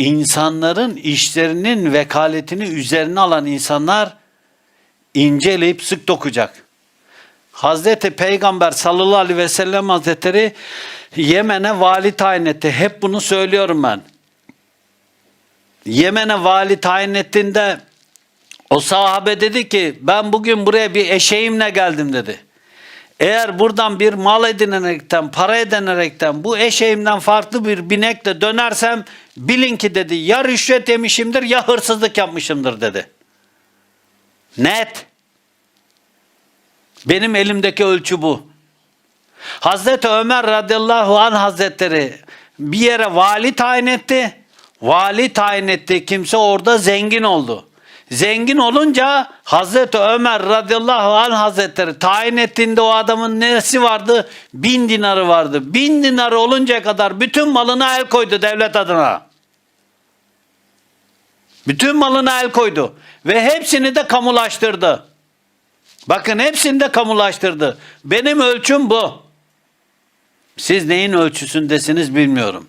insanların işlerinin vekaletini üzerine alan insanlar inceleyip sık dokacak. Hazreti Peygamber sallallahu aleyhi ve sellem hazretleri Yemen'e vali tayin etti. Hep bunu söylüyorum ben. Yemen'e vali tayin ettiğinde o sahabe dedi ki ben bugün buraya bir eşeğimle geldim dedi. Eğer buradan bir mal edinerekten, para edinerekten bu eşeğimden farklı bir binekle dönersem bilin ki dedi ya rüşvet yemişimdir ya hırsızlık yapmışımdır dedi. Net. Benim elimdeki ölçü bu. Hazreti Ömer radıyallahu anh hazretleri bir yere vali tayin etti. Vali tayin etti. Kimse orada zengin oldu. Zengin olunca Hazreti Ömer radıyallahu anh hazretleri tayin ettiğinde o adamın nesi vardı? Bin dinarı vardı. Bin dinarı oluncaya kadar bütün malına el koydu devlet adına. Bütün malına el koydu. Ve hepsini de kamulaştırdı. Bakın hepsini de kamulaştırdı. Benim ölçüm bu. Siz neyin ölçüsündesiniz bilmiyorum.